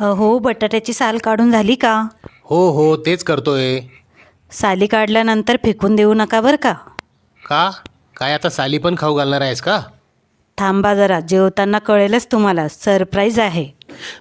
हो बटाट्याची साल काढून झाली का? हो हो तेच करतोय. साली काढल्यानंतर फेकून देऊ नका बरं का? का? काय आता साली पण खाऊ घालणार आहेस का? थांबा जरा जेवताना कळेलच तुम्हाला सरप्राईज आहे.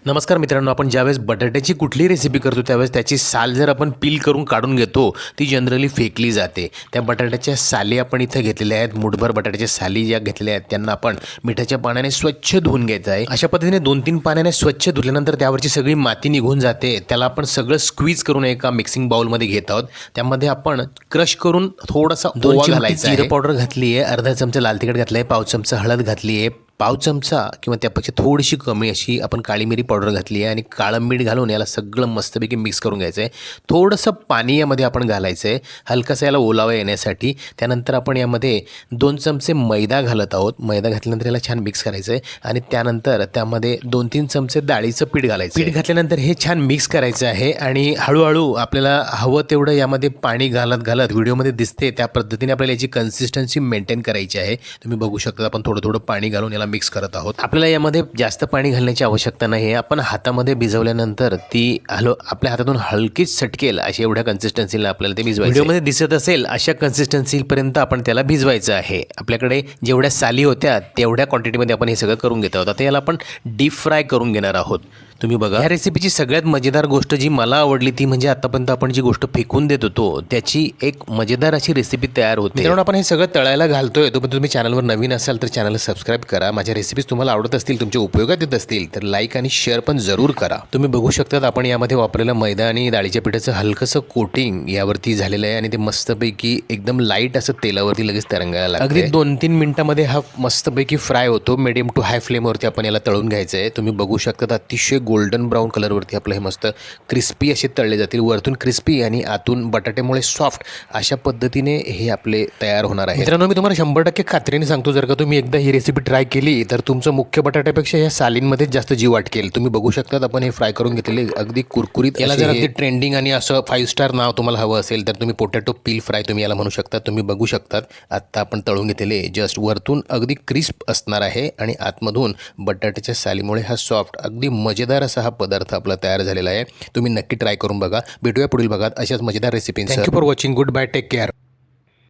नमस्कार मित्रांनो आपण ज्यावेळेस बटाट्याची कुठली रेसिपी करतो त्यावेळेस त्याची साल जर आपण पील करून काढून घेतो ती जनरली फेकली जाते. त्या बटाट्याच्या साली आपण इथं घेतलेल्या आहेत मुठभर बटाट्याच्या साली ज्या घेतलेल्या आहेत त्यांना आपण मिठाच्या पाण्याने स्वच्छ धुवून घ्यायचं आहे. अशा पद्धतीने दोन तीन पाण्याने स्वच्छ धुतल्यानंतर त्यावरची सगळी माती निघून जाते. त्याला आपण सगळं स्क्वीज करून एका मिक्सिंग बाउलमध्ये घेत आहोत. त्यामध्ये आपण क्रश करून थोडासा दोन घालायचा जिरं पावडर घातली आहे अर्धा चमचा लाल तिखट घातलं आहे पाव चमचा हळद घातली आहे पाव चमचा किंवा त्यापेक्षा थोडीशी कमी अशी आपण काळी मिरी पावडर घातली आहे आणि काळं मीठ घालून याला सगळं मस्तपैकी मिक्स करून घ्यायचं आहे थोडंसं पाणी यामध्ये आपण घालायचं आहे हलकासा याला ओलावा येण्यासाठी. त्यानंतर आपण यामध्ये दोन चमचे मैदा घालत आहोत. मैदा घातल्यानंतर याला छान मिक्स करायचं आहे आणि त्यानंतर त्यामध्ये दोन तीन चमचे डाळीचं पीठ घालायचं पीठ घातल्यानंतर हे छान मिक्स करायचं आहे आणि हळूहळू आपल्याला हवं तेवढं यामध्ये पाणी घालत घालत व्हिडिओमध्ये दिसते त्या पद्धतीने आपल्याला याची कन्सिस्टन्सी मेंटेन करायची आहे. तुम्ही बघू शकता आपण थोडं थोडं पाणी घालून याला मिक्स करत आहोत. आपल्याला यामध्ये जास्त पाणी घालण्याची आवश्यकता नाही आपण हातामध्ये भिजवल्यानंतर ती हलो आपल्या हातातून हलकीच सटकेल अशा एवढ्या कन्सिस्टन्सीला आपल्याला ते भिजवायचं व्हिडिओमध्ये दिसत असेल अशा कन्सिस्टन्सीपर्यंत आपण त्याला भिजवायचं आहे. आपल्याकडे जेवढ्या साली होत्या तेवढ्या क्वांटिटीमध्ये आपण हे सगळं करून घेत आहोत. आता याला आपण डीप फ्राय करून घेणार आहोत. तुम्ही बघा. या रेसिपीची सगळ्यात मजेदार गोष्ट जी मला आवडली ती म्हणजे आतापर्यंत आपण जी गोष्ट फेकून देत होतो त्याची एक मजेदार अशी रेसिपी तयार होते. मित्रांनो आपण हे सगळं तळायला घालतोय तो पण तुम्ही चॅनलवर नवीन असाल तर चॅनल सबस्क्राईब करा. माझ्या रेसिपीज तुम्हाला आवडत असतील तुमच्या उपयोगात येत असतील तर लाईक आणि शेअर पण जरूर करा. तुम्ही बघू शकतात आपण यामध्ये वापरलेलं मैदा आणि डाळीच्या पिठाचं हलकंसं कोटिंग यावरती झालेलं आहे आणि ते मस्तपैकी एकदम लाइट असं तेलावरती लगेच तरंगायला लागतं अगदी दोन तीन मिनिटामध्ये हा मस्तपैकी फ्राय होतो. मिडियम टू हाय फ्लेमवरती आपण याला तळून घ्यायचं आहे तुम्ही बघू शकतात अतिशय गोल्डन ब्राऊन कलरवरती आपलं हे मस्त क्रिस्पी असे तळले जातील. वरतून क्रिस्पी आणि आतून बटाट्यामुळे सॉफ्ट अशा पद्धतीने हे आपले तयार होणार आहे मित्रांनो मी तुम्हाला शंभर टक्के खात्रीने सांगतो जर का तुम्ही एकदा ही रेसिपी ट्राय केली तर तुमचं मुख्य बटाट्यापेक्षा या सालींमध्येच जास्त जीव वाटकेल तुम्ही बघू शकतात आपण हे फ्राय करून घेतलेले अगदी कुरकुरीत याला जर अगदी ट्रेंडिंग आणि असं फाईव्ह स्टार नाव तुम्हाला हवं असेल तर तुम्ही पोटॅटो पील फ्राय तुम्ही याला म्हणू शकता. तुम्ही बघू शकतात आत्ता आपण तळून घेतलेले जस्ट वरतून अगदी क्रिस्प असणार आहे आणि आतमधून बटाट्याच्या सालीमुळे हा सॉफ्ट अगदी मजेदार असा हा पदार्थ आपला तयार झालेला आहे. तुम्ही नक्की ट्राय करून बघा. भेटूया पुढील भागात अशाच मजेदार recipe thank you for watching goodbye take care